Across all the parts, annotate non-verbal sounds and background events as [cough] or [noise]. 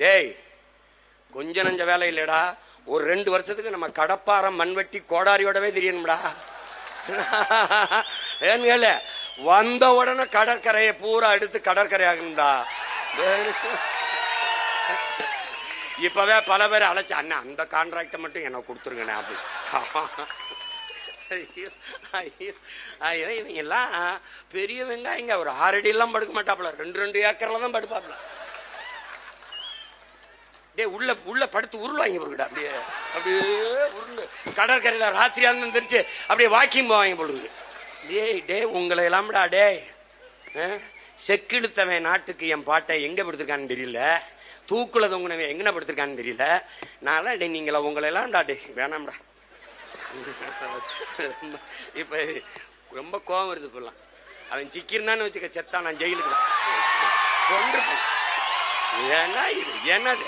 டேய் கொஞ்ச நஞ்ச வேலை இல்லடா. ஒரு ரெண்டு வருஷத்துக்கு நம்ம கடப்பாரம் மண்வெட்டி கோடாரியோடவே தெரியணும்டா. ஏன்னு கேளு? வந்த உடனே கடற்கரையை பூரா எடுத்து கடற்கரை ஆகணும்டா இப்பவே பல பேர் அழைச்சு அண்ணா அந்த கான்ட்ராக்டை மட்டும் எனக்கு கொடுத்துருங்கண்ணே அப்படி. ஐயோ ஐயோ இவங்க எல்லாம் பெரிய வெங்காயங்க. ஒரு ஆறடி எல்லாம் படுக்க மாட்டாப்புல. ரெண்டு ரெண்டு ஏக்கர்ல தான் படுப்பாப்புல. டேய் உள்ள உள்ள படுத்து உருளாங்க பொருள்டா அப்படியே அப்படியே உருண்டு கடற்கரையில் ராத்திரியா இருந்து தெரிஞ்சு அப்படியே வாக்கிங் போவாங்க பொழுது டேய் டேய் உங்களை எல்லாம்டா டேய். ஆ? செக்கிழுத்தவன் நாட்டுக்கு என் பாட்டை எங்க படுத்திருக்கான்னு தெரியல. தூக்குல தொங்குனவன் எங்கன படுத்திருக்கான்னு தெரியல. நான் டே நீங்கள உங்களை எல்லாம்டா டே வேணாம்டா. இப்ப ரொம்ப கோவம் வருது இப்பெல்லாம். அவன் சிக்கிருந்தான்னு வச்சுக்க செத்தான் நான் ஜெயிலுக்கு தான். ஏன்னா இது என்னது?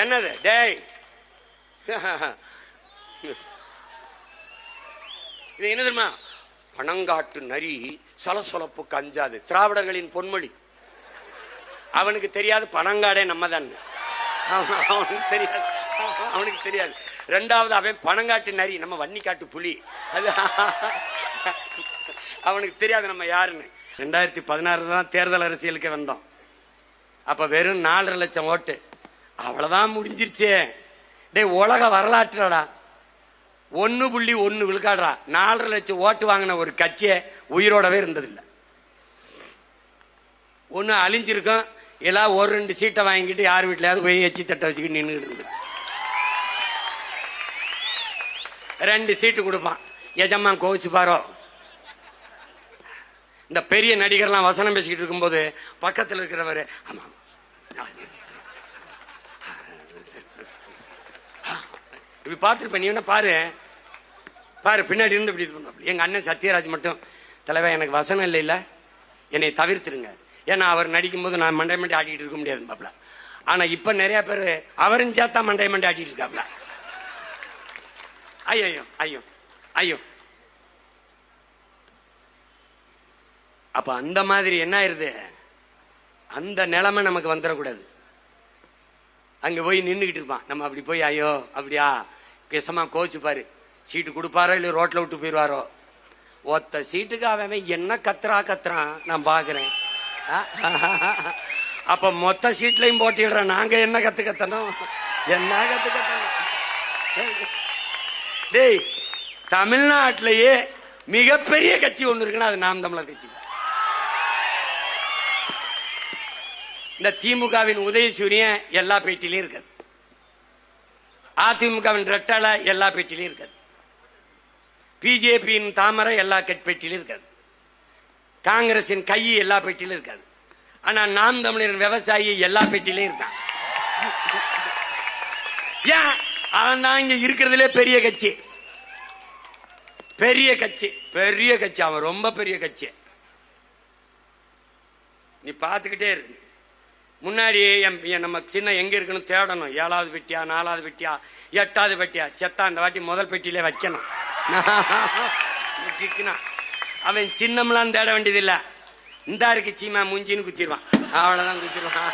என்னது? டேய். இது என்ன தெரியுமா? பணங்காட்டு நரி சலசலப்புக்கு அஞ்சாது திராவிடர்களின் பொன்மொழி. அவனுக்கு தெரியாது பணங்காடே நம்ம தான் அவனுக்கு தெரியாது. அவனுக்கு தெரியாது. ரெண்டாவது அவன் பணங்காட்டு நரி நம்ம வன்னிக்காட்டு புலி. அது அவனுக்கு தெரியாது நம்ம யாருன்னு. ரெண்டாயிரத்தி பதினாறு தான் தேர்தல் அரசியலுக்கு வந்தோம். அப்ப வெறும் நாலரை லட்சம் ஓட்டு. அவ்வளவுதான் முடிஞ்சிருச்சே. டே உலக வரலாற்றுலடா. ஒன்னு புள்ளி ஒன்னு விழுக்காடுறா. நாலரை லட்சம் ஓட்டு வாங்கின ஒரு கட்சியே உயிரோடவே இருந்ததில்லை. ஒன்று அழிஞ்சிருக்கும். எல்லாம் ஒரு ரெண்டு சீட்டை வாங்கிட்டு யார் வீட்டிலையாவது போய் எச்சி தட்டை வச்சுக்கிட்டு நின்றுட்டு இருந்து ரெண்டு சீட்டு கொடுப்பான். எஜம்மா கோவிச்சு பாரோ. இந்த பெரிய நடிகர்லாம் வசனம் பேசிக்கிட்டு இருக்கும்போது பக்கத்தில் இருக்கிறவர் ஆமாம். இப்படி பார்த்துருப்ப நீ என்ன பாரு. பாரு பின்னாடி இருந்து இப்படி இது பண்ணாப்புல. எங்க அண்ணன் சத்யராஜ் மட்டும் தலைவர் எனக்கு வசனம் இல்லை இல்ல. என்னை தவிர்த்துருங்க. ஏன்னா அவர் நடிக்கும்போது நான் மண்டை மண்டை ஆடிக்கிட்டு இருக்க முடியாது பாப்ல ஆனா இப்ப நிறைய பேர் அவரும் சேர்த்தா மண்டை மண்டை ஆடிட்டு இருக்காப்ல. ஐயோ ஐயோ ஐயோ அப்ப அந்த மாதிரி என்ன ஆயிருது? அந்த நிலைமை நமக்கு வந்துடக்கூடாது. அங்க போய் நின்றுகிட்டு இருப்பான். நம்ம அப்படி போய் ஐயோ அப்படியா? கிசமா கோச்சுப்பாரு சீட்டு கொடுப்பாரோ இல்லை ரோட்ல விட்டு போயிடுவாரோ ஒத்த சீட்டுக்கு அவன் என்ன கத்துறா கத்துறான் நான் பாக்குறேன். அப்ப மொத்த சீட்லையும் போட்டிடுறேன் நாங்க என்ன கத்து கத்தணும்? என்ன கத்து கத்தணும்? டேய் தமிழ்நாட்டிலேயே மிகப்பெரிய கட்சி ஒண்ணு இருக்குன்னா அது நாம் தமிழர் கட்சி தான். இந்த திமுகவின் உதயசூரியன் எல்லா பேட்டிலையும் இருக்காது அதிமுகவின் ரெட்டலை எல்லா பேட்டிலையும் இருக்காது. பிஜேபியின் தாமரை எல்லா கட் இருக்காது. காங்கிரசின் கை எல்லா பேட்டிலும் இருக்காது. ஆனா நாம் தமிழரின் விவசாயி எல்லா பெட்டிலையும் இருக்கான். ஏன்? அவன் தான் இங்க இருக்கிறதுலே பெரிய கட்சி. பெரிய கட்சி. பெரிய கட்சி. அவன் ரொம்ப பெரிய கட்சி. நீ பார்த்துக்கிட்டே இரு. முன்னாடி என் நம்ம சின்ன எங்க இருக்குன்னு தேடணும். ஏழாவது பெட்டியா நாலாவது பெட்டியா எட்டாவது பெட்டியா? செத்தா அந்த வாட்டி முதல் பெட்டியிலே வைக்கணும். [laughs] அவன் சின்னம்லாம் தேட வேண்டியதில்ல. இந்த இருக்கு சீமா மூஞ்சின்னு குத்திடுவான். அவ்வளவுதான் குத்திடுவான்.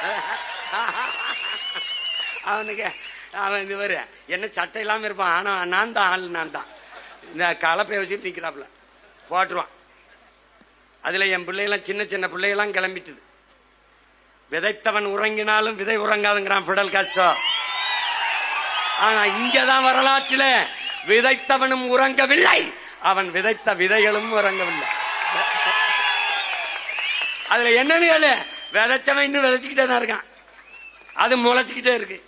[laughs] அவனுக்கு அவன் இது வரு என்ன சட்டை இல்லாம இருப்பான். ஆனா நான் தான் ஆள் நான் தான். இந்த கலப்பை வச்சுட்டு நிக்கிறாப்புல போட்டுருவான். அதுல என் பிள்ளைகளாம் சின்ன சின்ன பிள்ளைகளாம் கிளம்பிட்டுது. விதைத்தவன் உறங்கினாலும் விதை உறங்காதுங்கிறான் பிடல் காஸ்ட்ரோ. ஆனா இங்கதான் வரலாற்றில விதைத்தவனும் உறங்கவில்லை. அவன் விதைத்த விதைகளும் உறங்கவில்லை. அதுல என்னன்னு கேளு. விதைச்சவன் இன்னும் விதைச்சுக்கிட்டே தான் இருக்கான். அது முளைச்சுக்கிட்டே இருக்கு.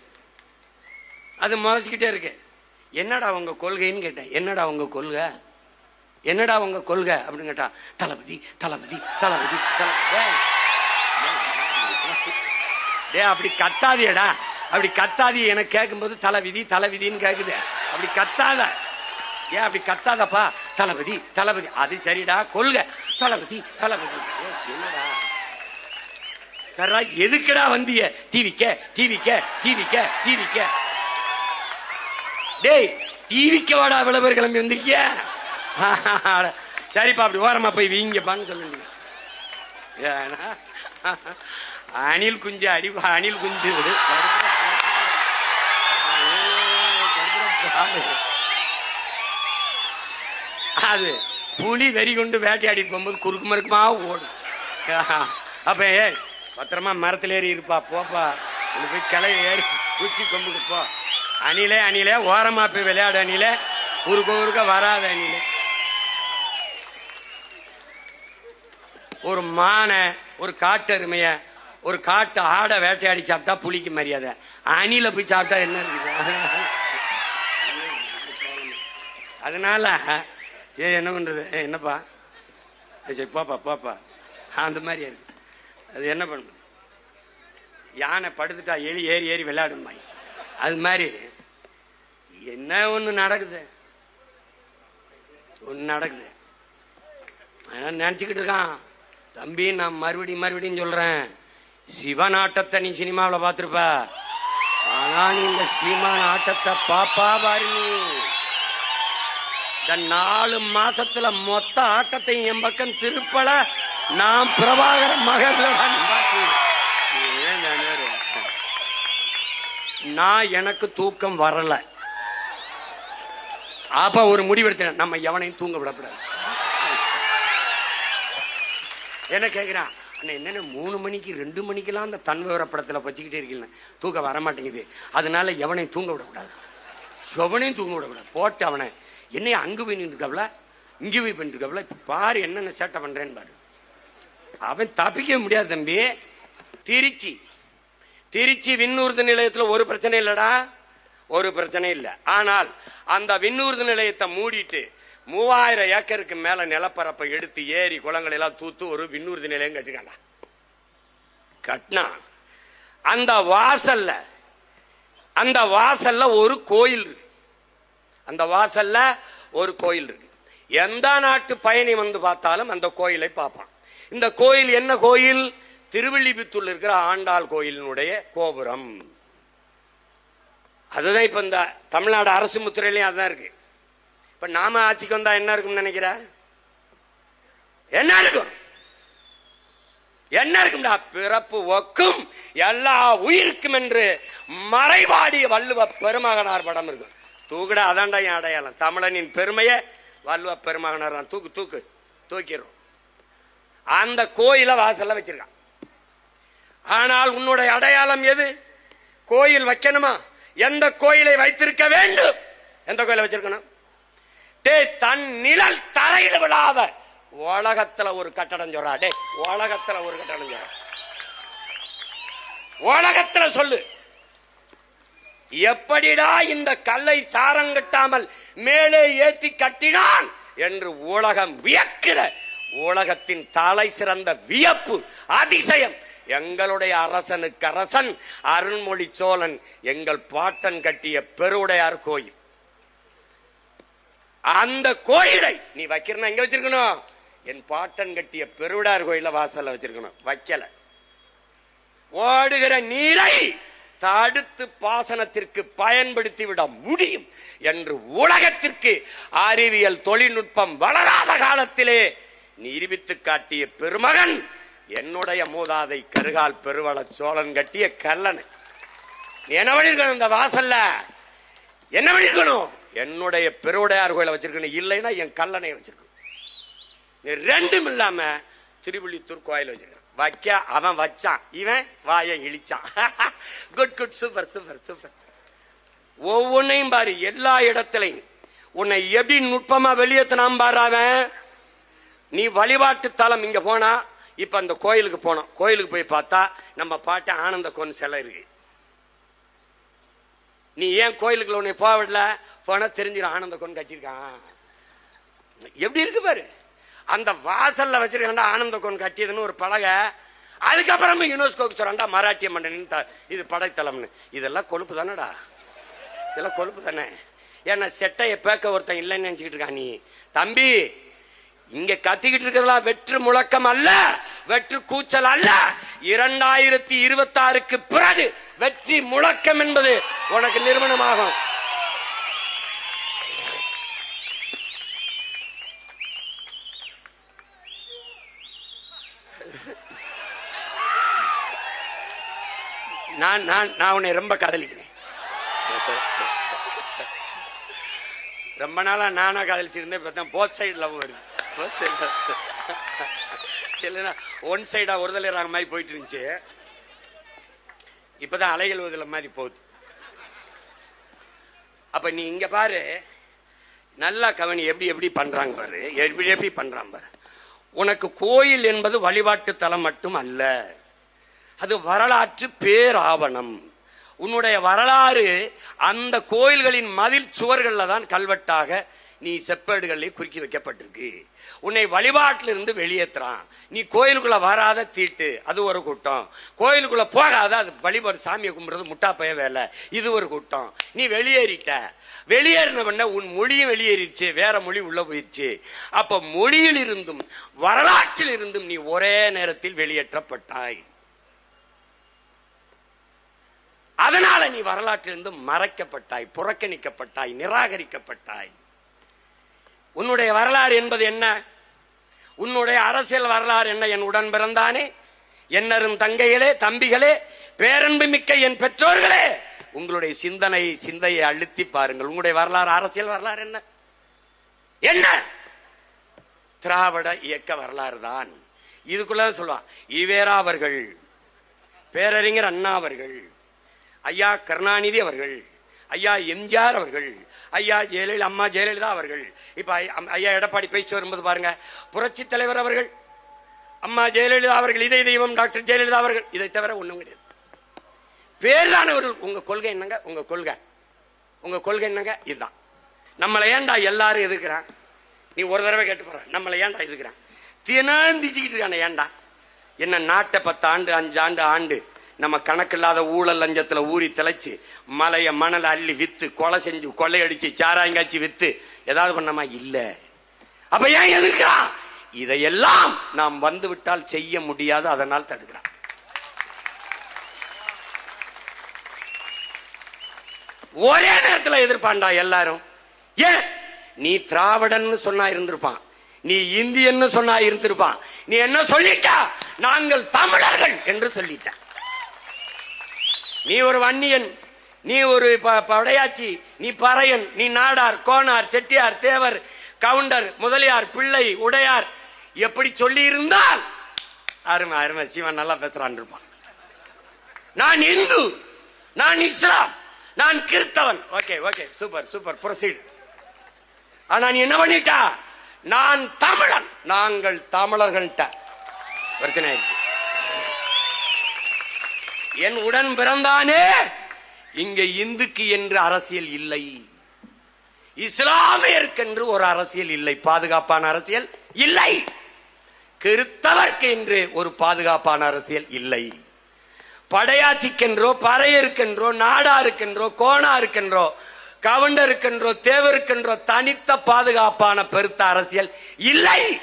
அது முளைச்சுக்கிட்டே இருக்கு. என்னடா உங்க கொள்கைன்னு கேட்டேன். என்னடா உங்க கொள்கை? என்னடா உங்க கொள்கை? அப்படின்னு கேட்டா தளபதி தளபதி தளபதி தளபதி. டேய் அப்படி கத்தாதியடா அப்படி கத்தாதி எனக்கு கேட்கும்போது தலைவிதி தலைவிதின்னு கேக்குது. அப்படி கத்தாத. ஏன் அப்படி கத்தாதப்பா. தளபதி தளபதி. அது சரிடா கொள்க. தளபதி தளபதி. என்னடா? சரா எதுக்குடா வந்திய? டிவிக்க டிவிக்க டிவிக்க டிவிக்க. டேய் டிவிக்க வாடா இவ்வளவு கிளம்பி வந்திருக்கிய சரிப்பா அப்படி ஓரமா போய் வீங்கப்பான்னு சொல்லுங்க. ஏன்னா, அணில் குஞ்சு அடி அணில் குஞ்சு. அது புலி வெறி கொண்டு வேட்டையாடி போகும்போது குறுக்கு மறுக்குமா ஓடும். அப்ப ஏ பத்திரமா மரத்தில் ஏறி இருப்பா போப்பா. நீ போய் கிளை ஏறி குச்சி கொம்புக்கு போ. அணிலே அணிலே ஓரமா போய் விளையாடு அணிலே. குறுக்க குறுக்க வராத அணிலே. ஒரு மானை ஒரு காட்டெருமைய ஒரு காட்டு ஆடை வேட்டையாடி சாப்பிட்டா புளிக்கு மரியாதை. அணில போய் சாப்பிட்டா என்ன இருக்குது? அதனால சரி என்ன பண்றது? என்னப்பா? சரி போப்பா போப்பா. அந்த மாதிரி இருக்கு அது என்ன பண்ண யானை படுத்துட்டா எலி ஏறி ஏறி விளையாடுமா அது மாதிரி. என்ன ஒண்ணு நடக்குது? ஒண்ணு நடக்குது. அவன் நினைச்சுக்கிட்டு இருக்கான். தம்பி நான் மறுபடியும் மறுபடியும் சொல்றேன். சிவன் ஆட்டத்தை நீ சினிமாவில் பார்த்துருப்ப. ஆனா நீ இந்த சீமான் ஆட்டத்தை பாப்பா பாரு இந்த நாலு மாசத்துல மொத்த ஆட்டத்தையும் என் பக்கம் திருப்பல. நான் பிரபாகர மகன்ல நான் எனக்கு தூக்கம் வரல. அப்ப ஒரு முடிவெடுத்தேன் நம்ம எவனையும் தூங்க விடக்கூடாது. என்ன கேக்குறான்? என்னென்ன மூணு மணிக்கு ரெண்டு மணிக்கெல்லாம் அந்த தன் விவர வச்சுக்கிட்டே இருக்கீங்க தூக்கம் வர மாட்டேங்குது. அதனால எவனையும் தூங்க விடக்கூடாது. எவனையும் தூங்க விடக்கூடாது. போட்டு அவனை என்னைய அங்கு போய் நின்றுக்கவல இங்கே போய் பண்ணிருக்கவல இப்போ பாரு என்னென்ன சேட்டை பண்ணுறேன்னு பாரு. அவன் தப்பிக்க முடியாது தம்பி. திருச்சி. திருச்சி விண்ணூர்தி நிலையத்தில் ஒரு பிரச்சனை இல்லைடா. ஒரு பிரச்சனை இல்லை. ஆனால் அந்த விண்ணூர்தி நிலையத்தை மூடிட்டு மூவாயிரம் ஏக்கருக்கு மேல நிலப்பரப்பை எடுத்து ஏரி குளங்களை எல்லாம் தூத்து ஒரு விண்ணூர்தி நிலையம் கட்டிருக்காண்டா கட்டினா அந்த வாசல்ல அந்த வாசல்ல ஒரு கோயில் இருக்கு. அந்த வாசல்ல ஒரு கோயில் இருக்கு. எந்த நாட்டு பயணி வந்து பார்த்தாலும் அந்த கோயிலை பார்ப்பான். இந்த கோயில் என்ன கோயில்? திருவள்ளிபுத்தூர்ல இருக்கிற ஆண்டாள் கோயிலினுடைய கோபுரம். அதுதான் இப்ப இந்த தமிழ்நாடு அரசு முத்திரையிலையும் அதுதான் இருக்கு. இப்ப நாம ஆட்சிக்கு வந்தா என்ன இருக்கும்னு நினைக்கிற? என்ன இருக்கும்? என்ன இருக்கும்டா பிறப்பு ஒக்கும் எல்லா உயிருக்கும் என்று மறைவாடிய வள்ளுவ பெருமகனார் படம் இருக்கும். தூக்குடா அதான்டா என் அடையாளம். தமிழனின் பெருமையை வள்ளுவ பெருமகனார் தான். தூக்கு தூக்கு தூக்கிடும் அந்த கோயில வாசல்ல வச்சிருக்கான். ஆனால் உன்னுடைய அடையாளம் எது? கோயில் வைக்கணுமா? எந்த கோயிலை வைத்திருக்க வேண்டும்? எந்த கோயிலை வச்சிருக்கணும்? டே தன் நிழல் தரையில் விழாத. உலகத்துல ஒரு கட்டடம் சொல்றா. டே உலகத்துல ஒரு கட்டடம் சொல்ற. உலகத்துல சொல்லு. எப்படிடா இந்த கல்லை சாரம் கட்டாமல் மேலே ஏத்தி கட்டினான் என்று உலகம் வியக்கிற உலகத்தின் தலை சிறந்த வியப்பு அதிசயம். எங்களுடைய அரசனுக்கு அரசன் அருண்மொழி சோழன் எங்கள் பாட்டன் கட்டிய பெருவுடையார் கோயில். அந்த கோயிலை நீ வைக்கிறனா எங்க வச்சிருக்கணும்? என் பாட்டன் கட்டிய பெருவிடார் கோயில வாசல்ல வச்சிருக்கணும். வைக்கல. ஓடுகிற நீரை தடுத்து பாசனத்திற்கு பயன்படுத்தி விட முடியும் என்று உலகத்திற்கு அறிவியல் தொழில்நுட்பம் வளராத காலத்திலே நிரூபித்து காட்டிய பெருமகன் என்னுடைய மூதாதை கருகால் பெருவள சோழன் கட்டிய கல்லணை என்ன பண்ணிருக்கணும் இந்த வாசல்ல? என்ன பண்ணிருக்கணும்? என்னுடைய பெருவுடையார் கோயிலை வச்சிருக்கணும் இல்லைன்னா என் கல்லணை வச்சிருக்கணும் ரெண்டும் இல்லாம திருவிழித்தூர் கோயில் வச்சிருக்கான். வைக்க அவன் வச்சான். இவன் வாயை இழிச்சான். Good good super super super ஒவ்வொன்னையும் பாரு எல்லா இடத்திலையும். உன்னை எப்படி நுட்பமா வெளியேத்தினான் பாரு அவன். நீ வழிபாட்டு தலம் இங்க போனா இப்ப அந்த கோயிலுக்கு போனோம். கோயிலுக்கு போய் பார்த்தா நம்ம பாட்டு ஆனந்த கோன் சிலை இருக்கு. நீ ஏன் கோயிலுக்குள்ள உன்னை போவிடல போனா தெரிஞ்சிடும் ஆனந்த கோன் கட்டியிருக்கான். எப்படி இருக்கு பாரு? அந்த வாசல்ல வச்சிருக்காண்டா ஆனந்த கோன் கட்டியதுன்னு ஒரு பலகை. அதுக்கப்புறமா யுனெஸ்கோக்கு சொல்றாண்டா மராட்டிய மன்னனின் த- இது படைத்தலம்னு இதெல்லாம் கொழுப்பு தானடா? இதெல்லாம் கொழுப்பு தானே? ஏன்னா செட்டைய பேக்க ஒருத்தன் இல்லைன்னு நினைச்சுக்கிட்டு இருக்கான் நீ. தம்பி இங்க கத்திக்கிட்டு இருக்கிறதெல்லாம் வெற்று முழக்கம் அல்ல வெற்று கூச்சல் அல்ல. இரண்டாயிரத்தி இருபத்தி ஆறுக்கு பிறகு வெற்றி முழக்கம் என்பது உனக்கு நிறுவனமாகும். நான் நான் நான் உன்னை ரொம்ப காதலிக்கிறேன். ரொம்ப நாளா நானா காதலிச்சிருந்தேன் தான் போத் சைடு லவ் வருது. Side love. இல்லைன்னா ஒன் சைடா ஒரு தலைறாங்க மாதிரி போயிட்டு இருந்துச்சு. இப்பதான் அலைகள் ஒதுல மாதிரி போகுது. அப்ப நீ இங்க பாரு. நல்லா கவனி எப்படி எப்படி பண்றாங்க பாரு. எப்படி எப்படி பண்றான் பாரு. உனக்கு கோயில் என்பது வழிபாட்டு தலம் மட்டும் அல்ல. அது வரலாற்று பேராவணம். உன்னுடைய வரலாறு அந்த கோயில்களின் மதில் சுவர்கள்ல தான் கல்வெட்டாக நீ செப்பேடுகளில் குறுக்கி வைக்கப்பட்டிருக்கு. உன்னை வழிபாட்டிலிருந்து வெளியேற்றுறான் நீ கோயிலுக்குள்ள வராத தீட்டு அது ஒரு கூட்டம். கோயிலுக்குள்ள போகாத அது வழிபாடு சாமியை கும்பிடுறது முட்டாப்பைய வேலை. இது ஒரு கூட்டம். நீ வெளியேறிட்ட. வெளியேறின பண்ண உன் மொழியும் வெளியேறிடுச்சு வேற மொழி உள்ள போயிடுச்சு அப்ப மொழியில் இருந்தும் வரலாற்றில் இருந்தும் நீ ஒரே நேரத்தில் வெளியேற்றப்பட்டாய். அதனால நீ வரலாற்றிலிருந்து மறைக்கப்பட்டாய் புறக்கணிக்கப்பட்டாய் நிராகரிக்கப்பட்டாய். உன்னுடைய வரலாறு என்பது என்ன? உன்னுடைய அரசியல் வரலாறு என்ன? என் உடன் பிறந்தானே என்னரும் தங்கைகளே தம்பிகளே பேரன்பு மிக்க என் பெற்றோர்களே! உங்களுடைய சிந்தனை சிந்தையை அழுத்தி பாருங்கள். உங்களுடைய வரலாறு அரசியல் வரலாறு என்ன? என்ன? திராவிட இயக்க வரலாறு தான். இதுக்குள்ள சொல்லுவான் ஈவேரா அவர்கள் பேரறிஞர் அண்ணா அவர்கள் ஐயா கருணாநிதி அவர்கள் ஐயா எம்ஜிஆர் அவர்கள் ஐயா ஜெயலலிதா அம்மா ஜெயலலிதா அவர்கள். இப்ப அம்- ஐயா எடப்பாடி பேச்சு வரும்போது பாருங்க. புரட்சி தலைவர் அவர்கள் அம்மா ஜெயலலிதா அவர்கள் இதை தெய்வம் டாக்டர் ஜெயலலிதா அவர்கள். இதை தவிர ஒண்ணும் கிடையாது. பேர்தானவர்கள் உங்க கொள்கை என்னங்க? உங்க கொள்கை. உங்க கொள்கை என்னங்க? இதுதான். நம்மளை ஏன்டா எல்லாரும் எதுக்குறான் நீ ஒரு தடவை கேட்டு போற நம்மளை ஏன்டா எதுக்குறான் தினம் திட்டிக்கிட்டு இருக்கானே ஏன்டா? என்ன நாட்டை பத்து ஆண்டு அஞ்சு ஆண்டு ஆண்டு நம்ம கணக்கில்லாத ஊழல் லஞ்சத்துல ஊறி திளைச்சு மலைய மணல் அள்ளி வித்து கொலை செஞ்சு கொள்ளையடிச்சு சாராயங்காய்ச்சி வித்து ஏதாவது பண்ணமா இல்ல. அப்ப ஏன் எதிர்க்கிறான்? இதையெல்லாம் நாம் வந்து விட்டால் செய்ய முடியாது அதனால் தடுக்கிறான். ஒரே நேரத்தில் எதிர்ப்பாண்டா எல்லாரும். ஏன்? நீ திராவிடன் சொன்னா இருந்திருப்பான். நீ இந்தியன்னு சொன்னா இருந்திருப்பான். நீ என்ன சொல்லிட்டா? நாங்கள் தமிழர்கள் என்று சொல்லிட்ட. நீ ஒரு வன்னியன் நீ ஒரு ப- படையாச்சி நீ பறையன் நீ நாடார் கோனார் செட்டியார் தேவர் கவுண்டர் முதலியார் பிள்ளை உடையார். எப்படி சொல்லி இருந்தால் அருமை அருமை சிவன் நல்லா பேசுறான் இருப்பான். நான் இந்து நான் இஸ்லாம் நான் கிறிஸ்தவன். Okay okay super super proceed ஆனா நீ என்ன பண்ணிட்டா? நான் தமிழன். நாங்கள் தமிழர்கள்ட்ட. பிரச்சனை ஆயிடுச்சு. என் உடன் பிறந்தானே. இங்க இந்துக்கு என்று அரசியல் இல்லை. இஸ்லாமியர்க்கென்று ஒரு அரசியல் இல்லை. பாதுகாப்பான அரசியல் இல்லை. கிறித்தவர்க்கு என்று ஒரு பாதுகாப்பான அரசியல் இல்லை. படையாச்சிக்கென்றோ பறையருக்கென்றோ நாடாருக்கென்றோ கோணாருக்கென்றோ இருக்கின்றோ தேவருக்கென்றோ தனித்த பாதுகாப்பான பெருத்த அரசியல் இல்லை.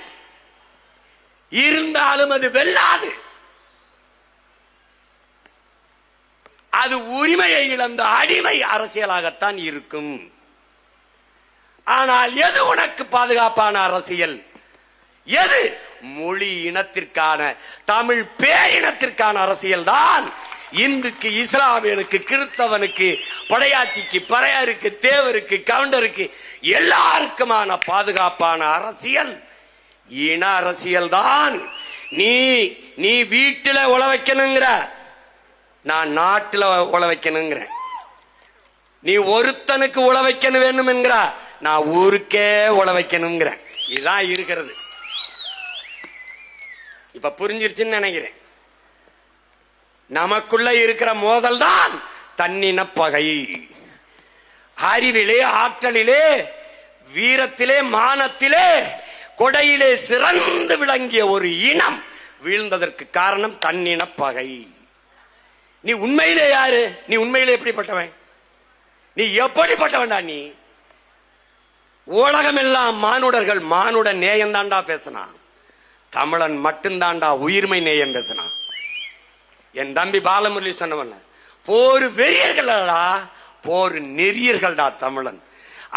இருந்தாலும் அது வெல்லாது. அது உரிமையை இழந்த அடிமை அரசியலாகத்தான் இருக்கும். ஆனால் எது உனக்கு பாதுகாப்பான அரசியல்? எது? மொழி இனத்திற்கான தமிழ் பேரினத்திற்கான அரசியல் தான் இந்துக்கு இஸ்லாமியனுக்கு கிறிஸ்தவனுக்கு படையாட்சிக்கு பறையாருக்கு தேவருக்கு கவுண்டருக்கு எல்லாருக்குமான பாதுகாப்பான அரசியல். இன அரசியல் தான் நீ நீ வீட்டில் உழ வைக்கணுங்கிற நான் நாட்டில் உழ வைக்கணுங்கிறேன். நீ ஒருத்தனுக்கு உழ வைக்கணும் வேணும் என்கிறா நான் ஊருக்கே உழ வைக்கணுங்கிறேன். இதுதான் இருக்கிறது. இப்ப புரிஞ்சிருச்சுன்னு நினைக்கிறேன். நமக்குள்ள இருக்கிற மோதல் தான் தன்னின பகை. அறிவிலே ஆற்றலிலே வீரத்திலே மானத்திலே கொடையிலே சிறந்து விளங்கிய ஒரு இனம் வீழ்ந்ததற்கு காரணம் தன்னின பகை. நீ உண்மையிலே யாரு? நீ உண்மையிலே எப்படிப்பட்டவன்? நீ எப்படிப்பட்டவன்டா நீ? உலகமெல்லாம் மானுடர்கள் மானுட நேயம் தாண்டா பேசினான். தமிழன் மட்டும்தாண்டா உயிர்மை நேயம் பேசினான். என் தம்பி பாலமுரளி சொன்னவன் போர் வெறியர்களடா போர் நெறியர்கள்டா தமிழன்.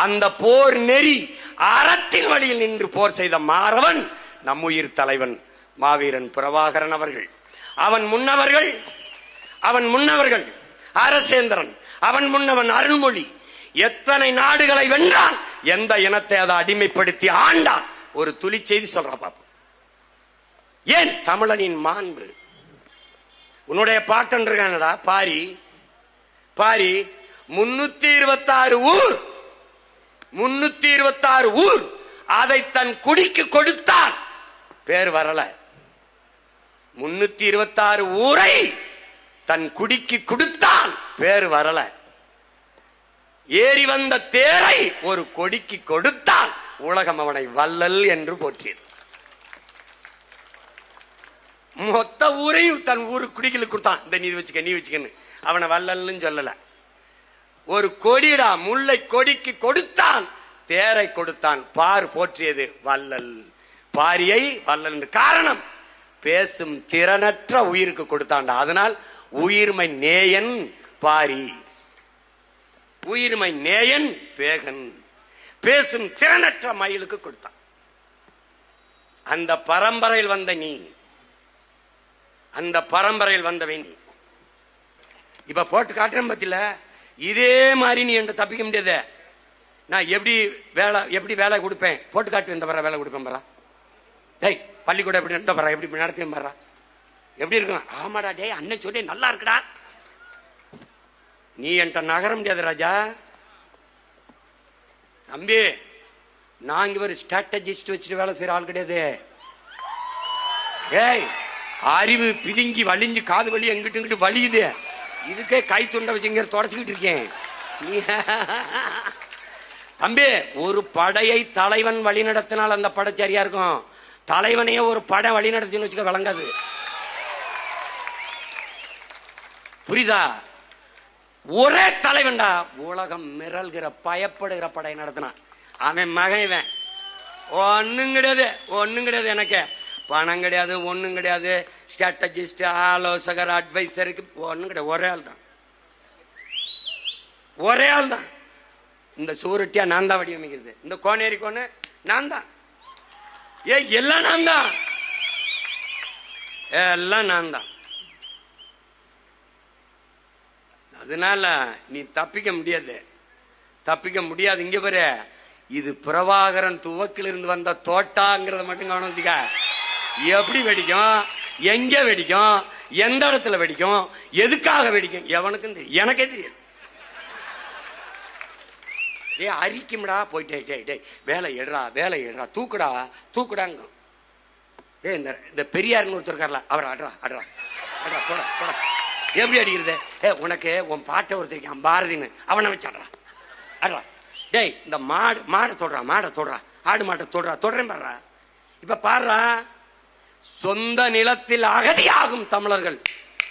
அந்த போர் நெறி அறத்தின் வழியில் நின்று போர் செய்த மாறவன் நம்முயிர் தலைவன் மாவீரன் பிரபாகரன் அவர்கள். அவன் முன்னவர்கள் அவன் முன்னவர்கள் அரசேந்திரன் அவன் முன்னவன் அருள்மொழி. எத்தனை நாடுகளை வென்றான் எந்த இனத்தை அதை அடிமைப்படுத்தி ஆண்டான் ஒரு துளி செய்தி சொல்ற பாப்போம் ஏன்? தமிழனின் மாண்பு. உன்னுடைய பாட்டன் இருக்கானடா பாரி. பாரி முன்னூத்தி இருபத்தி ஆறு ஊர் முன்னூத்தி இருபத்தி ஆறு ஊர் அதை தன் குடிக்கு கொடுத்தான். பேர் வரல. முன்னூத்தி இருபத்தி ஆறு ஊரை தன் குடிக்கு கொடுத்தான். பேர் வரல. ஏறி வந்த தேரை ஒரு கொடிக்கு கொடுத்தான். உலகம் அவனை வள்ளல் என்று போற்றியது. மொத்த ஊரையும் தன் ஊரு குடிக்கல கொடுத்தான். இந்த நீ வச்சுக்க நீ வச்சுக்கன்னு. அவனை வல்லல்னு சொல்லல. ஒரு கொடிடா முல்லை கொடிக்கு கொடுத்தான். தேரை கொடுத்தான். பார் போற்றியது வள்ளல். பாரியை வள்ளல் காரணம். பேசும் திறனற்ற உயிருக்கு கொடுத்தான்டா. அதனால் உயிர்மை நேயன் பாரி. உயிர்மை நேயன் பேகன். பேசும் திறனற்ற மயிலுக்கு கொடுத்தான். அந்த பரம்பரையில் வந்த நீ. அந்த பரம்பரையில் வந்தவை நீ. இப்ப போட்டு காட்டுறேன் பத்தில. இதே மாதிரி நீ என்று தப்பிக்க முடியாது. நான் எப்படி வேலை எப்படி வேலை கொடுப்பேன்? போட்டு காட்டு இந்த வர வேலை கொடுப்பேன் பரா. டேய் பள்ளிக்கூடம் எப்படி இந்த பரா? எப்படி நடத்தியும் பரா? எப்படி இருக்கும்? ஆமாடா டே அண்ணன் சொல்லி நல்லா இருக்குடா. நீ என்கிட்ட நகர முடியாது ராஜா. தம்பி நாங்க ஒரு ஸ்ட்ராட்டஜிஸ்ட் வச்சுட்டு வேலை செய்யற ஆள் கிடையாது. ஏய் அறிவு பிதுங்கி வலிஞ்சு காது வலி எங்கிட்டு இங்கிட்டு வலியுது. இதுக்கே கை துண்டை வச்சுங்க தொடச்சிக்கிட்டு இருக்கேன். நீ [laughs] தம்பி ஒரு படையை தலைவன் வழி நடத்தினால் அந்த படை சரியா இருக்கும். தலைவனையே ஒரு படை வழி நடத்தின்னு வச்சுக்க விளங்காது. புரியுதா? ஒரே தலைவன்டா உலகம் மிரல்கிற பயப்படுகிற படை நடத்தினான் அவன் மகன் இவன். ஒன்னும் கிடையாது ஒன்னும் கிடையாது எனக்கு. பணம் கிடையாது ஒன்றும் கிடையாது. ஸ்ட்ராட்டஜிஸ்ட் ஆலோசகர் அட்வைசருக்கு ஒண்ணும் கிடையாது ஒரே ஆள் தான். ஒரே ஆள் தான். இந்த சூரட்டியா நான் தான் வடிவமைக்கிறது. இந்த கோனேரி கோனு நான் தான். ஏ எல்லாம் நான் தான். எல்லாம் நான் தான். அதனால நீ தப்பிக்க முடியாது. தப்பிக்க முடியாது. இங்க பாரு. இது பிரபாகரன் துவக்கில் இருந்து வந்த தோட்டாங்கிறத மட்டும் கவனம் எப்படி வெடிக்கும்? எங்க வெடிக்கும்? எந்த இடத்துல வெடிக்கும்? எதுக்காக வெடிக்கும்? எவனுக்கும் தெரியும் எனக்கே தெரியாது. ஏ அரிக்கும்டா. போயிட்டே டேய் டேய் வேலை எடுறா வேலை எடுறா. தூக்குடா தூக்குடாங்க. ஏ இந்த இந்த ஒருத்தர் இருக்கார்ல அவர் அட்ரா அட்ரா அட்ரா போடா போடா. எப்படி அடிக்கிறது? ஏ உனக்கு உன் பாட்டை ஒருத்தர் பாரதின்னு அவனை வச்சாடுறா அட்ரா டேய் இந்த மாடு மாடை தொடுறா மாடை தொடுறா. ஆடு மாட்டை தொடுறா தொடுறேன் பாடுறா இப்ப பாடுறா சொந்த நிலத்தில் அகதியாகும் தமிழர்கள்.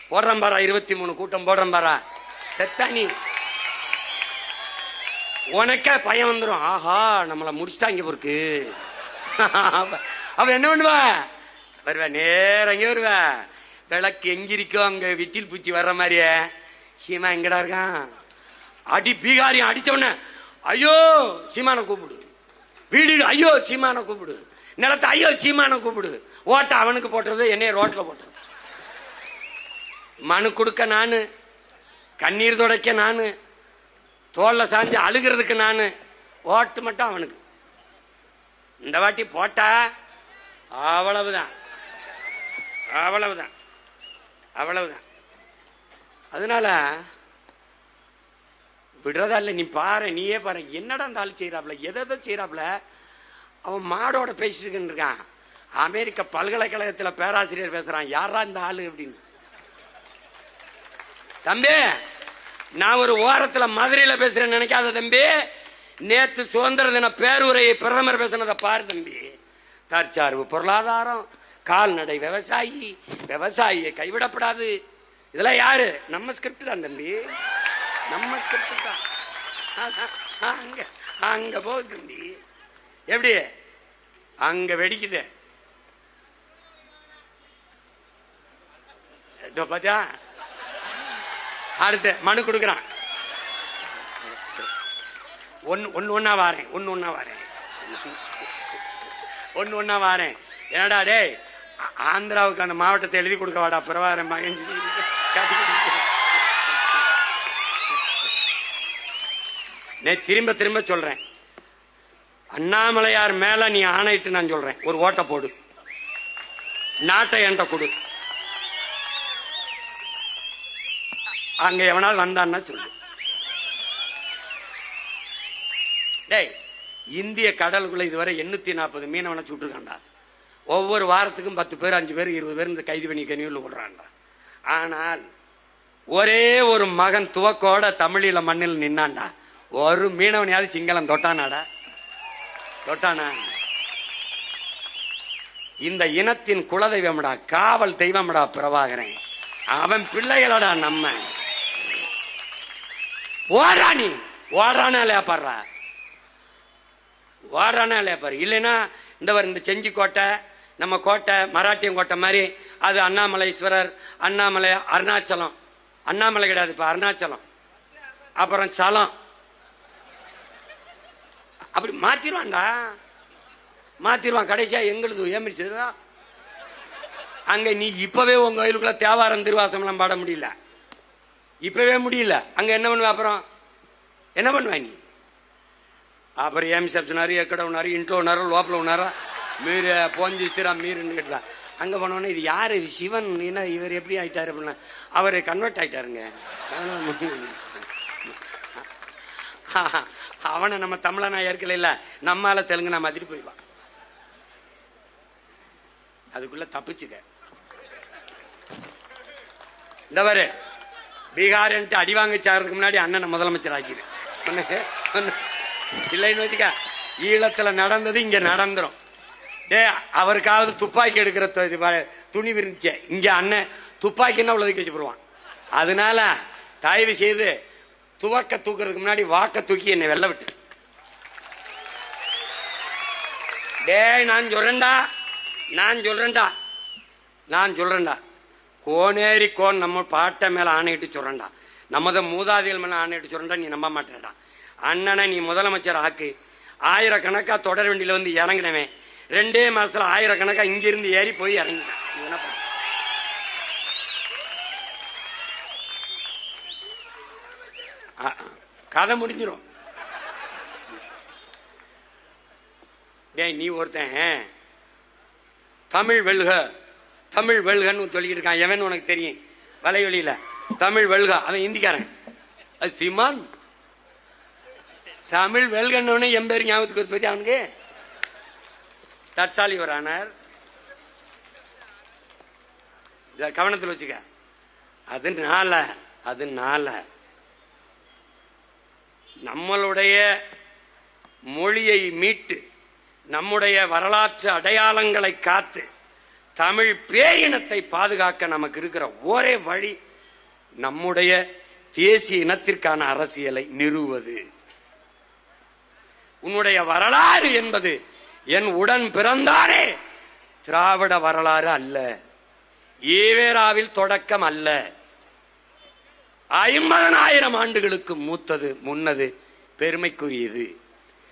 போடுறேன் பாரா இருபத்தி மூணு கூட்டம் போடுறேன் பாரா செத்தா நீ. உனக்கே பயம் வந்துடும் ஆஹா நம்மளை முடிச்சிட்டாங்க பொருக்கு [laughs] அவ என்ன பண்ணுவா? வருவா நேரங்க வருவேன் வருவா. விளக்கு எங்கிருக்கோ அங்க விட்டில் பூச்சி வர்ற மாதிரியே. சீமா எங்கடா இருக்கான்? அடி பீகாரி அடிச்சவன. ஐயோ சீமான கூப்பிடு. வீடு ஐயோ சீமான கூப்பிடு. நிலத்தை ஐயோ சீமான கூப்பிடு. ஓட்ட அவனுக்கு போட்டது என்னைய ரோட்ல போட்டது. மனு கொடுக்க நானு கண்ணீர் துடைக்க நானு தோல்ல சாஞ்சு அழுகிறதுக்கு நானு ஓட்டு மட்டும் அவனுக்கு. இந்த வாட்டி போட்டா அவ்வளவுதான். அவ்வளவுதான். அவ்வளவுதான். அதனால விடுறதா இல்லை நீ பாரு நீயே பாரு. என்னடா இந்த ஆள் செய்யறாப்ல எதை எதை செய்யறாப்ல அவன் மாடோட பேசிட்டு இருக்குன்னு இருக்கான். அமெரிக்க பல்கலைக்கழகத்துல பேராசிரியர் பேசுறான். யாரா இந்த ஆளு அப்படின்னு. தம்பி நான் ஒரு ஓரத்துல மதுரையில பேசுறேன்னு நினைக்காத தம்பி. நேத்து சுதந்திர தின பேருரையை பிரதமர் பேசினதை பாரு தம்பி. தற்சார்பு பொருளாதாரம் கால்நடை விவசாயி விவசாயியை கைவிடப்படாது. இதெல்லாம் யாரு? நம்ம ஸ்கிரிப்ட் தான் தம்பி. நம்ம ஸ்கிரிப்ட் தான். அங்க அங்க போகுது தம்பி. எப்படி? அங்க வெடிக்குது. பாத்தியா? அடுத்து மனு கொடுக்குறான். ஒன்னு ஒன்னு ஒன்னா வாரேன் ஒன்னு ஒன்னா வாரேன். ஒன்னு ஒன்னா வாரேன். என்னடா டேய்? ஆந்திராவுக்கு அந்த மாவட்டத்தை எழுதி கொடுக்க வாடா பிரபாரம் மகன் திரும்ப திரும்ப சொல்றேன். அண்ணாமலையார் மேல நீ ஆணையிட்டு நான் சொல்றேன். ஒரு ஓட்ட போடு. நாட்டை என்கிட்ட கொடு. அங்க எவனாவது வந்தான்னா சொல்லு. டேய் இந்திய கடலுக்குள்ள இதுவரை எண்ணூத்தி நாற்பது மீனவனை சுட்டுருக்காண்டா ஒவ்வொரு வாரத்துக்கும் பத்து பேர் அஞ்சு பேர் இருபது பேர் இந்த கைது பண்ணி கனியூர்ல விடுறான்டா ஆனால் ஒரே ஒரு மகன் துவக்கோட தமிழில மண்ணில் நின்னான்டா. ஒரு மீனவனையாவது சிங்களம் தொட்டானாடா. தொட்டானா? இந்த இனத்தின் குலதெய்வம்டா காவல் தெய்வம்டா பிரபாகரன். அவன் பிள்ளைகளடா நம்ம. ஓடுறா நீ. ஓடுறானா லேப்படுறா ஓடுறானா லேப்பாரு இல்லைன்னா இந்த வர இந்த செஞ்சிக்கோட்டை நம்ம கோட்டை மராட்டியம் கோட்டை மாதிரி அது அண்ணாமலைஸ்வரர் அண்ணாமலை அருணாச்சலம். அண்ணாமலை கிடையாது இப்போ அருணாச்சலம். அப்புறம் சலம். அப்படி மாத்திருவான்டா. மாத்திருவான் கடைசியா எங்களுது ஏமிச்சதா அங்க நீ இப்பவே உங்க கோயிலுக்குள்ள தேவாரம் திருவாசம்லாம் பாட முடியல. இப்பவே முடியல. அங்க என்ன பண்ணுவ அப்புறம்? என்ன பண்ணுவ நீ? அப்புறம் ஏமிச்சப்ஸ் உன்னாரு எக்கட உன்னாரு இன்ட்ரோ உன்னாரு லோப்பில் உன்னாரா மீறு போஞ்சிச்சிரா மீருன்னு கேட்டான் அங்கே போனோடனே இது யார்? சிவன். என்ன இவர் எப்படி ஆயிட்டார் அப்படின்னா அவர் கன்வெர்ட் ஆயிட்டாருங்க. [laughs] அவனை நம்ம தமிழனா ஏற்கல இல்லை. நம்மால தெலுங்கு நான் மாதிரி போயிடுவான். அதுக்குள்ள தப்பிச்சுக்க. இந்த வரு பீகார்ன்ட்டு அடி வாங்க சாகிறதுக்கு முன்னாடி அண்ணனை முதலமைச்சர் ஆக்கிடு இல்லைன்னு வச்சுக்க ஈழத்தில் நடந்தது இங்கே நடந்துரும். டே அவருக்காவது துப்பாக்கி எடுக்கிற இது துணிவு இருந்துச்சு இங்க அண்ணன் துப்பாக்கின்னா உள்ளதுக்கு வச்சு போடுவான். அதனால தயவு செய்து துவக்க தூக்குறதுக்கு முன்னாடி வாக்க தூக்கி என்னை வெள்ள விட்டு. டேய் நான் சொல்றேன்டா நான் சொல்றேன்டா நான் சொல்றேன்டா. கோனேரி கோன் நம்ம பாட்டை மேல ஆணையிட்டு சொல்றேன்டா. நமது மூதாதிகள் மேல ஆணையிட்டு சொல்றேன்டா நீ நம்ப மாட்டேடா அண்ணனை நீ முதலமைச்சர் ஆக்கு. ஆயிரக்கணக்கா தொடர் வண்டியில வந்து இறங்கினவன். ரெண்டே மாசத்துல ஆயிரக்கணக்கா இங்கிருந்து ஏறி போய் இறங்கினான் கதை முடிஞ்சிடும் டேய் நீ ஒருத்தன். தமிழ் வெல்க. தமிழ் வெல்கன்னு சொல்லிட்டு இருக்கான். எவன் உனக்கு தெரியும்? வலையொலியில. தமிழ் வெல்க. அவன் இந்திக்காரன். அது சீமான்? தமிழ் வெல்கன்னு என் பேர் ஞாபகத்துக்கு பத்தி அவனுக்கு? தட்சாலி வரானார் கவனத்தில் வச்சுக்க. அதனால அதனால நம்மளுடைய மொழியை மீட்டு நம்முடைய வரலாற்று அடையாளங்களை காத்து தமிழ் பேரினத்தை பாதுகாக்க நமக்கு இருக்கிற ஒரே வழி நம்முடைய தேசிய இனத்திற்கான அரசியலை நிறுவது உன்னுடைய வரலாறு என்பது என் உடன் பிறந்தானே திராவிட வரலாறு அல்ல. ஈவேராவில் தொடக்கம் அல்ல. ஐம்பதனாயிரம் ஆண்டுகளுக்கு மூத்தது முன்னது பெருமைக்குரியது.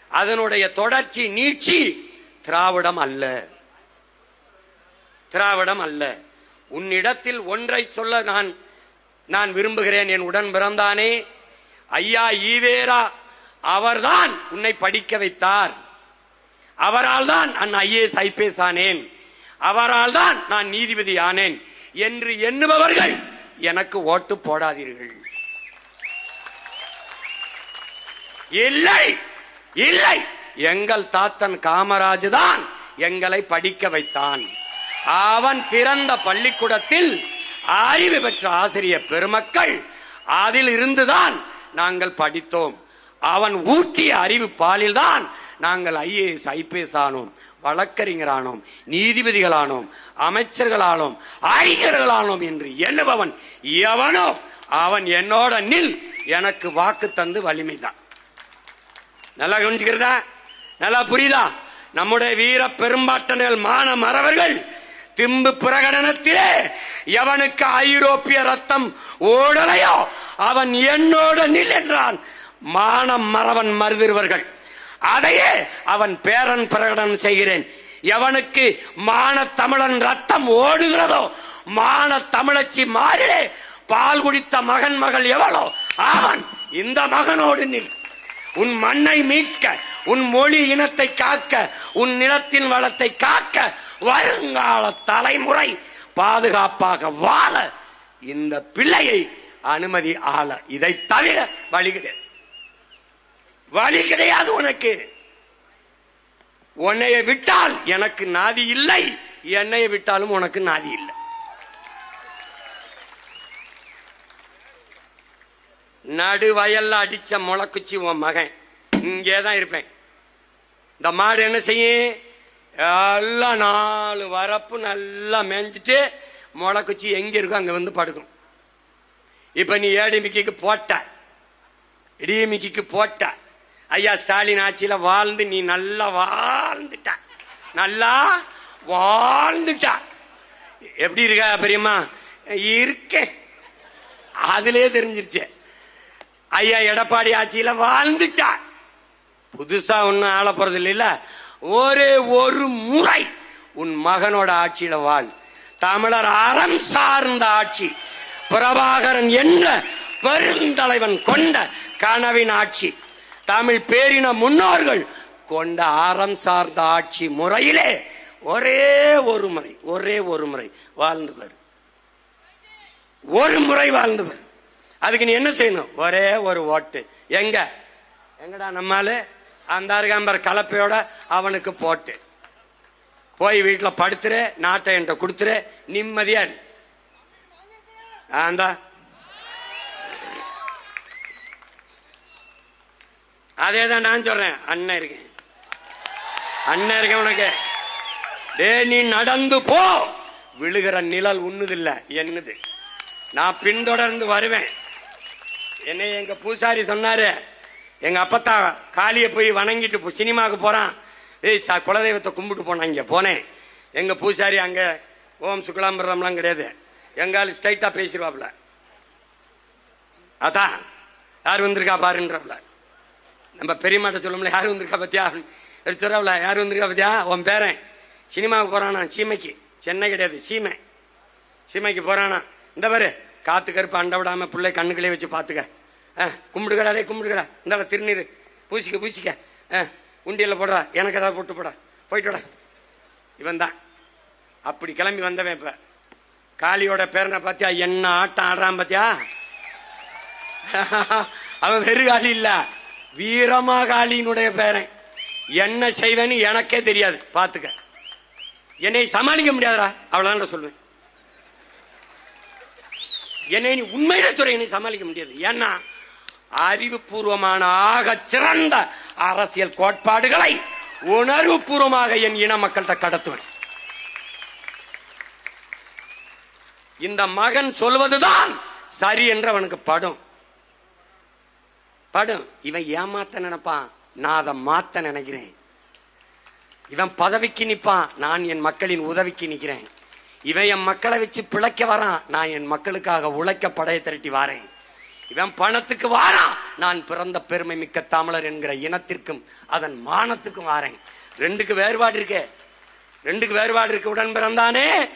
அதனுடைய தொடர்ச்சி நீட்சி திராவிடம் அல்ல. திராவிடம் அல்ல. உன்னிடத்தில் ஒன்றை சொல்ல நான் நான் விரும்புகிறேன். என் உடன் பிறந்தானே. ஐயா ஈவேரா அவர்தான் உன்னை படிக்க வைத்தார். அவரால் தான் நான் ஐஏஎஸ் ஐபிஎஸ் ஆனேன் அவரால் தான் நான் நீதிபதி ஆனேன் என்று எண்ணுபவர்கள் எனக்கு ஓட்டு போடாதீர்கள். இல்லை இல்லை. எங்கள் தாத்தன் காமராஜ் தான் எங்களை படிக்க வைத்தான். அவன் திறந்த பள்ளிக்கூடத்தில் அறிவு பெற்ற ஆசிரியர் பெருமக்கள் அதில் இருந்துதான் நாங்கள் படித்தோம். அவன் ஊட்டிய அறிவு பாலில்தான் நாங்கள் ஐஏஎஸ் ஐபிஎஸ் ஆனோம். வழக்கறிஞரானோம் நீதிபதிகளானோம் அமைச்சர்களானோம் அறிஞர்களானோம் என்று எண்ணுபவன் எவனோ அவன் என்னோட நில் எனக்கு வாக்கு தந்து வலிமைதான். நல்லா கவனிச்சுக்கிறதா? நல்லா புரியுதா? நம்முடைய வீர பெரும்பாட்டனர்கள் மான மறவர்கள் திம்பு பிரகடனத்திலே எவனுக்கு ஐரோப்பிய ரத்தம் ஓடலையோ அவன் என்னோட நில் என்றான். மானம் மறவன் மருதிருவர்கள். அதையே அவன் பேரன் பிரகடனம் செய்கிறேன். எவனுக்கு மான தமிழன் ரத்தம் ஓடுகிறதோ மான தமிழச்சி மாறிலே பால் குடித்த மகன் மகள் எவளோ அவன் இந்த மகனோடு நில். உன் மண்ணை மீட்க உன் மொழி இனத்தை காக்க உன் நிலத்தின் வளத்தை காக்க வருங்கால தலைமுறை பாதுகாப்பாக வாழ இந்த பிள்ளையை அனுமதி ஆள. இதை தவிர வழிகிறேன் வழி கிடையாது உனக்கு. உன்னைய விட்டால் எனக்கு நாதி இல்லை. என்னைய விட்டாலும் உனக்கு நாதி இல்லை. நடு வயல்ல அடிச்ச முளைக்குச்சி உன் மகன். இங்கே தான் இருப்பேன். இந்த மாடு என்ன செய்யும்? எல்லாம் நாலு வரப்பு நல்லா மேய்ஞ்சிட்டு முளைக்குச்சி எங்க இருக்கோ அங்க வந்து படுக்கும். இப்ப நீ ஏடிமிக்கு போட்ட. இடிமிக்கு போட்ட. ஐயா ஸ்டாலின் ஆட்சியில வாழ்ந்து நீ நல்லா வாழ்ந்துட்ட. நல்லா வாழ்ந்துட்ட. எப்படி இருக்கா பெரியம்மா? இருக்கேன். அதிலே தெரிஞ்சிருச்சு. ஐயா எடப்பாடி ஆட்சியில வாழ்ந்துட்டா. புதுசா ஒன்னும் ஆள போறது ஒரே ஒரு முறை உன் மகனோட ஆட்சியில வாழ். தமிழர் அறம் சார்ந்த ஆட்சி. பிரபாகரன் என்ற பெருந்தலைவன் கொண்ட கனவின் ஆட்சி. தமிழ் பேரின முன்னோர்கள் கொண்ட அறம் சார்ந்த ஆட்சி முறையிலே ஒரே ஒரு முறை ஒரே ஒரு முறை வாழ்ந்தவர். ஒரு முறை வாழ்ந்தவர். அதுக்கு நீ என்ன செய்யணும்? ஒரே ஒரு ஓட்டு. எங்க? எங்கடா நம்மால? அந்த அருகாம்பர் கலப்பையோட அவனுக்கு போட்டு. போய் வீட்டில் படுத்துரு நாட்டை என்கிட்ட கொடுத்துரு நிம்மதியா இரு. ஆந்தா அதே தான் நான் சொல்றேன். அண்ணன் இருக்கேன். அண்ணன் இருக்கேன் உனக்கு. டே நீ நடந்து போ. விழுகிற நிழல் உண்ணுதில்ல. என்னது? நான் பின்தொடர்ந்து வருவேன். என்னை எங்க பூசாரி சொன்னாரு. எங்க அப்பத்தா காளிய போய் வணங்கிட்டு சினிமாவுக்கு போறான். ஏய் சா குலதெய்வத்தை கும்பிட்டு போனான் இங்க போனேன். எங்க பூசாரி அங்க ஓம் சுக்லாம்பிரதம்லாம் கிடையாது. எங்கால ஸ்ட்ரைட்டா பேசிடுவாப்ல அதான் யார் வந்திருக்கா பாருன்றாப்ல நம்ம பெரியமாட்ட சொல்லும்ல யாரும் வந்திருக்கா பத்தியா? எடுத்துறாப்ல யாரும் வந்திருக்கா பத்தியா? உன் பேரன். சினிமாவுக்கு போறானா? சீமைக்கு. சென்னை கிடையாது. சீமை. சீமைக்கு போறானா? இந்த பாரு காத்து கருப்பு அண்ட விடாம பிள்ளை கண்ணுக்குள்ளே வச்சு பாத்துக்க. ஆ, கும்பிடுகடா கும்பிடுகடா இந்த திருநீர். பூசிக்க பூசிக்க. ஆ, உண்டியல்ல போடுறா. எனக்கு ஏதாவது போட்டு போடா. போயிட்டு விட. இவன் தான். அப்படி கிளம்பி வந்தவன் இப்ப. காளியோட பேரனை பாத்தியா? என்ன ஆட்டம் ஆடுறான் பாத்தியா? [laughs] அவன் வெறுகாலி இல்லை. வீரமாகாளியினுடைய பேரன். என்ன செய்வேன்னு எனக்கே தெரியாது. பாத்துக்க என்னை சமாளிக்க முடியாதுடா? அவ்வளவுதான் சொல்லுவேன் என்னை நீ உண்மையில துறை என்னை சமாளிக்க முடியாது. ஏன்னா அறிவுபூர்வமான ஆக சிறந்த அரசியல் கோட்பாடுகளை உணர்வுபூர்வமாக என் இன மக்கள்கிட்ட கடத்துவேன். இந்த மகன் சொல்வதுதான் சரி என்று அவனுக்கு படும். படும் இவன் ஏமாத்த நினைப்பான் நான் அதை மாத்த நினைக்கிறேன். இவன் பதவிக்கு நிற்பான் நான் என் மக்களின் உதவிக்கு நிற்கிறேன். இவன் என் மக்களை வச்சு பிழைக்க வரான். நான் என் மக்களுக்காக உழைக்க படையை திரட்டி வாரேன். இவன் பணத்துக்கு வாரான். நான் பிறந்த பெருமை மிக்க தமிழர் என்கிற இனத்திற்கும் அதன் மானத்துக்கும் வாரேன். ரெண்டுக்கு வேறுபாடு இருக்கே. ரெண்டுக்கு வேறுபாடு இருக்கு. உடன் பிறந்தானே.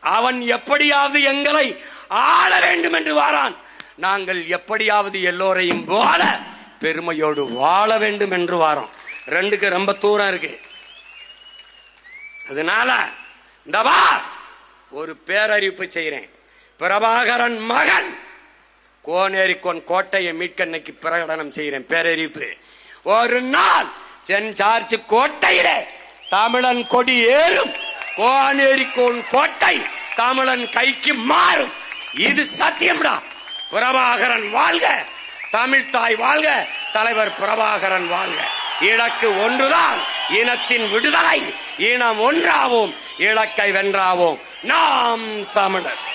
அவன் எப்படியாவது எங்களை ஆள வேண்டும் என்று வாரான். நாங்கள் எப்படியாவது எல்லோரையும் வாழ பெருமையோடு வாழ வேண்டும் என்று வாரோம். ரெண்டுக்கு ரொம்ப தூரம் இருக்கு. அதனால இந்த வா ஒரு பேரறிவிப்பு செய்கிறேன். பிரபாகரன் மகன் கோனேரிக்கோன் கோட்டையை மீட்கண்ணைக்கு பிரகடனம் செய்கிறேன். பேரறிவிப்பு. ஒரு நாள் சென் சார்ஜ் கோட்டையிலே தமிழன் கொடி ஏறும். கோனேரிக்கோன் கோட்டை தமிழன் கைக்கு மாறும். இது சத்தியம்டா. பிரபாகரன் வாழ்க. தமிழ் தாய் வாழ்க. தலைவர் பிரபாகரன் வாழ்க. இலக்கு ஒன்றுதான் இனத்தின் விடுதலை. இனம் ஒன்றாவோம் இலக்கை வென்றாவோம். நாம் தமிழர்.